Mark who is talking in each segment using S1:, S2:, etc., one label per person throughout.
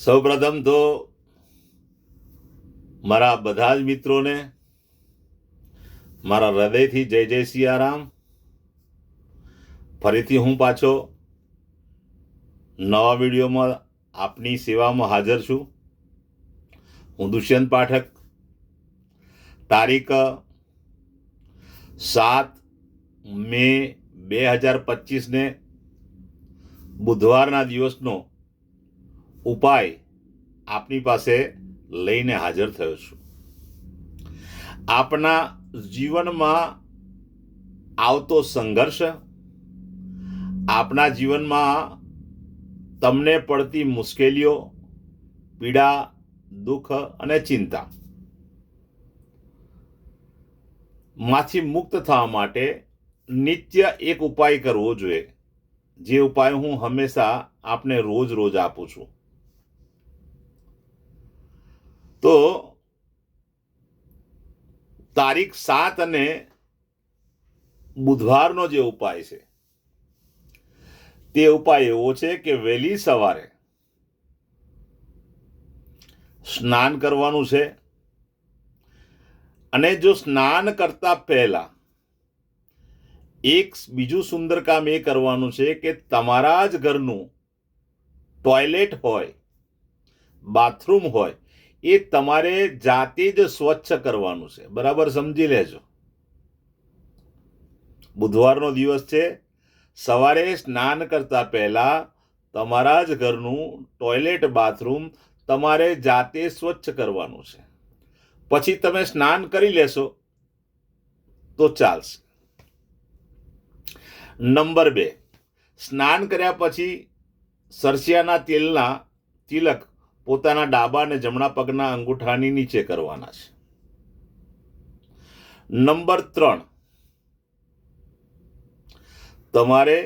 S1: સૌપ્રથમ તો મારા બધા જ મિત્રોને મારા હૃદયથી જય જય સિયારામ. ફરીથી હું પાછો નવા વિડીયોમાં આપની સેવામાં હાજર છું. હું દુષ્યંત પાઠક. તારીખ, સાત મે બે હજાર પચીસને બુધવારના દિવસનો ઉપાય આપની પાસે લઈને હાજર થયો છું. આપના જીવનમાં આવતો સંઘર્ષ, આપના જીવનમાં તમને પડતી મુશ્કેલીઓ, પીડા, દુઃખ અને ચિંતા માંથી મુક્ત થવા માટે નિત્ય એક ઉપાય કરવો જોઈએ. જે ઉપાય હું હંમેશા આપને રોજ રોજ આપું છું. તો તારીખ સાત અને બુધવારનો જે ઉપાય છે, તે ઉપાય એવો છે કે વહેલી સવારે સ્નાન કરવાનું છે અને જો સ્નાન કરતા પહેલા એક બીજું સુંદર કામ એ કરવાનું છે કે તમારા જ ઘરનું ટોયલેટ હોય, બાથરૂમ હોય એ તમારે જાતે જ સ્વચ્છ કરવાનું છે. બરાબર સમજી લેજો. બુધવારનો દિવસ છે. સવારે સ્નાન કરતા પહેલા તમારા જ ઘરનું ટોયલેટ બાથરૂમ તમારે જાતે સ્વચ્છ કરવાનું છે. પછી તમે સ્નાન કરી લેશો તો ચાલશે. નંબર બે. સ્નાન કર્યા પછી સરસિયાના તેલના તિલક પોતાના ડાબા અને જમણા પગના અંગૂઠાની નીચે કરવાના છે. નંબર ત્રણ. તમારે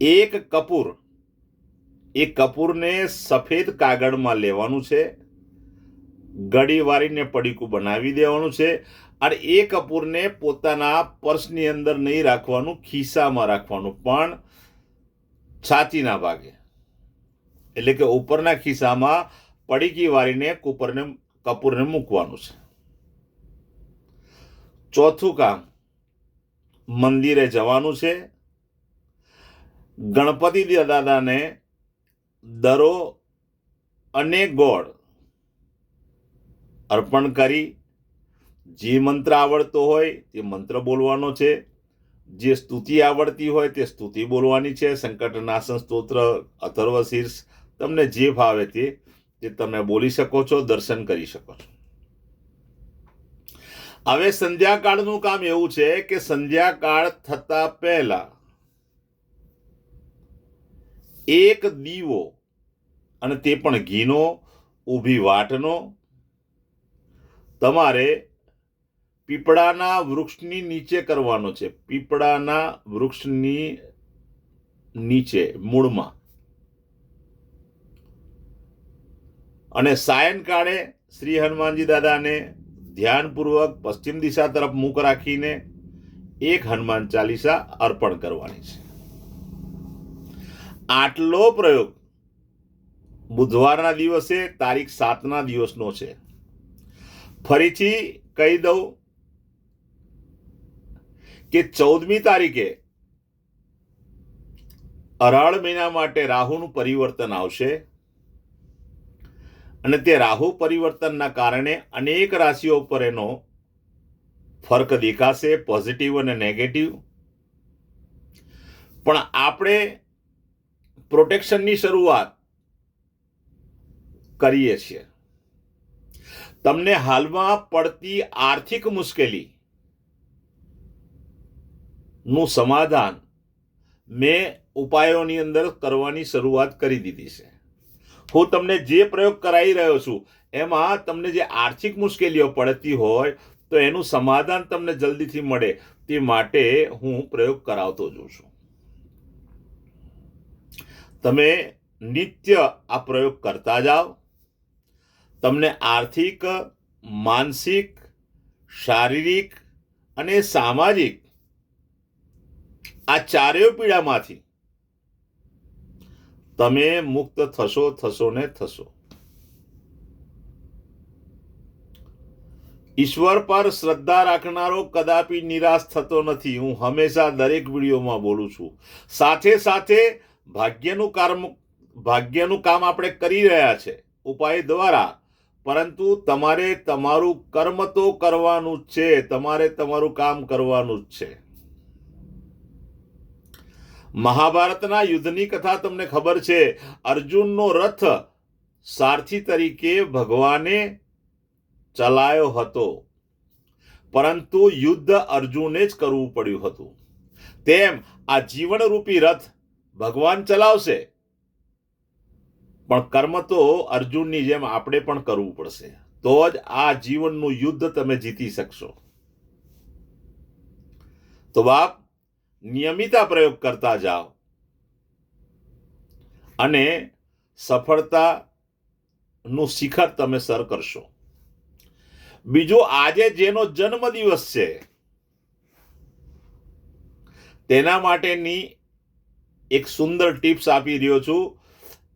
S1: એક કપૂર, એ કપૂરને સફેદ કાગળમાં લેવાનું છે, ગળી વાળીને પડીકું બનાવી દેવાનું છે, અને એ કપૂરને પોતાના પર્સની અંદર નહીં રાખવાનું, ખિસ્સામાં રાખવાનું, પણ છાતીના ભાગે. એટલે કે ઉપરના ખિસ્સામાં પડીકી વાળીને કુપરને, કપૂરને મૂકવાનું છે. ચોથું કામ, મંદિરે જવાનું છે. ગણપતિ દાદાને દરો અને ગોળ અર્પણ કરી. જે મંત્ર આવડતો હોય તે મંત્ર બોલવાનો છે. જે સ્તુતિ આવડતી હોય તે સ્તુતિ બોલવાની છે. સંકટનાશન સ્તોત્ર, અથર્વ શીર્ષ તમને જે ભાવે તે, જે તમે બોલી શકો છો, દર્શન કરી શકો છો. હવે સંધ્યાકાળનું કામ એવું છે કે સંધ્યાકાળ થતા પહેલા એક દીવો અને તે પણ ઘીનો, ઊભી વાટનો, તમારે પીપળાના વૃક્ષની નીચે કરવાનો છે. પીપળાના વૃક્ષની નીચે, મૂળમાં. અને સાયંકાળે શ્રી હનુમાનજી દાદાને ધ્યાનપૂર્વક પશ્ચિમ દિશા તરફ મુખ રાખીને એક હનુમાન ચાલીસા અર્પણ કરવાની છે. આટલો પ્રયોગ બુધવારના દિવસે તારીખ સાતના દિવસનો છે. ફરીથી કહી દઉં કે ચૌદમી તારીખે અરાળ મહિના માટે રાહુનું પરિવર્તન આવશે. અને તે રાહુ પરિવર્તનના કારણે અનેક રાશિઓ ઉપર એનો ફરક દેખાશે પોઝિટિવ અને નેગેટિવ પણ આપણે પ્રોટેક્શનની શરૂઆત કરીએ છીએ. તમને હાલમાં પડતી આર્થિક મુશ્કેલી નું સમાધાન મેં ઉપાયોની અંદર કરવાની શરૂઆત કરી દીધી છે. હું તમને જે પ્રયોગ કરાવી રહ્યો છું, એમાં તમને જે આર્થિક મુશ્કેલીઓ પડતી હોય, તો એનું સમાધાન તમને જલ્દીથી મળે. તે માટે હું પ્રયોગ કરાવતો જોઉં છું. તમે નિત્ય આ પ્રયોગ કરતા જાઓ. તમને આર્થિક, માનસિક, શારીરિક અને સામાજિક આ ચારેય પીડામાંથી તમે મુક્ત થશો થશો ને થશો. ઈશ્વર પર શ્રદ્ધા રાખનારો કદાપી નિરાશ થતો નથી. હું હંમેશા દરેક વિડીયોમાં બોલું છું. સાથે સાથે ભાગ્યનું કામ ભાગ્યનું કામ આપણે કરી રહ્યા છે, ઉપાય દ્વારા. પરંતુ તમારે તમારું કર્મ તો કરવાનું જ છે. તમારે તમારું કામ કરવાનું જ છે. મહાભારતના યુદ્ધની કથા તમને ખબર છે. અર્જુનનો રથ સારથી તરીકે ભગવાને ચલાયો હતો. પરંતુ યુદ્ધ અર્જુને જ કરવું પડ્યું હતું. તેમ આ જીવનરૂપી રથ ભગવાન ચલાવશે. પણ કર્મ તો અર્જુનની જેમ આપણે પણ કરવું પડશે. તો જ આ જીવનનું યુદ્ધ તમે જીતી શકશો. તો બાપ નિયમિતા પ્રયોગ કરતા જાઓ. અને સફળતાનું શિખર તમે સર કરશો. બીજું, આજે જેનો જન્મ દિવસ છે, તેના માટેની એક સુંદર ટિપ્સ આપી રહ્યો છું.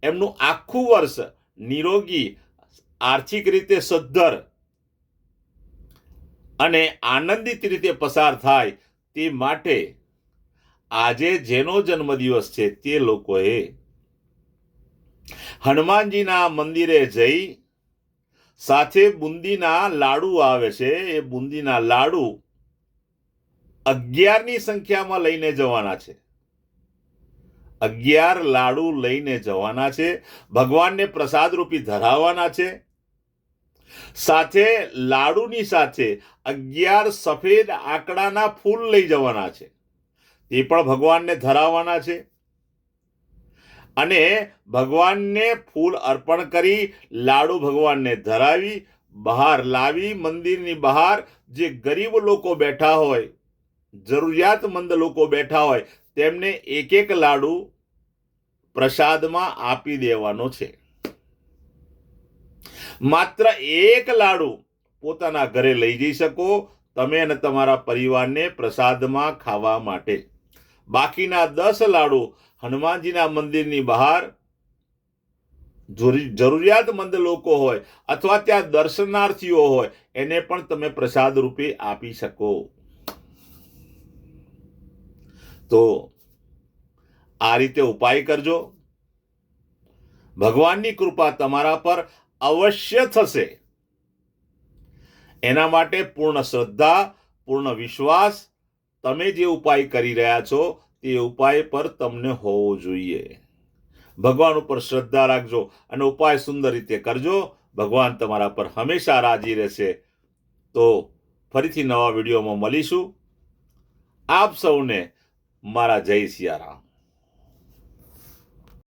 S1: એમનું આખું વર્ષ નિરોગી, આર્થિક રીતે સદ્ધર અને આનંદિત રીતે પસાર થાય તે માટે આજે જેનો જન્મદિવસ છે તે લોકોએ હનુમાનજીના મંદિરે જઈ સાથે બુંદીના લાડુ આવે છે. એ બુંદીના લાડુ અગિયારની સંખ્યામાં લઈને જવાના છે. અગિયાર લાડુ લઈને જવાના છે. ભગવાનને પ્રસાદ રૂપી ધરાવવાના છે. સાથે લાડુની સાથે અગિયાર સફેદ આંકડાના ફૂલ લઈ જવાના છે. તે પણ ભગવાનને ધરાવવાના છે. અને ભગવાનને ફૂલ અર્પણ કરી લાડુ ભગવાનને ધરાવી, બહાર લાવી મંદિરની બહાર જે ગરીબ લોકો બેઠા હોય, જરૂરિયાતમંદ લોકો બેઠા હોય, તેમને એક એક લાડુ પ્રસાદમાં આપી દેવાનો છે. માત્ર એક લાડુ પોતાના ઘરે લઈ જઈ શકો, તમે અને તમારા પરિવારને પ્રસાદમાં ખાવા માટે. બાકીના દસ લાડુ હનુમાનજીના મંદિરની બહાર જરૂરિયાતમંદ લોકો હોય અથવા ત્યાં દર્શનાર્થીઓ હોય, એને પણ તમે પ્રસાદ રૂપે આપી શકો. તો આ રીતે ઉપાય કરજો. ભગવાનની કૃપા તમારા પર અવશ્ય થશે. એના માટે પૂર્ણ શ્રદ્ધા, પૂર્ણ વિશ્વાસ તમે જે ઉપાય કરી રહ્યા છો, તે ઉપાય પર તમને હોવો જોઈએ. ભગવાન ઉપર શ્રદ્ધા રાખજો અને ઉપાય સુંદર રીતે કરજો. ભગવાન તમારા પર હંમેશા રાજી રહેશે. તો ફરીથી નવા વિડીયોમાં મળીશું. આપ સૌને મારા જય સિયારામ.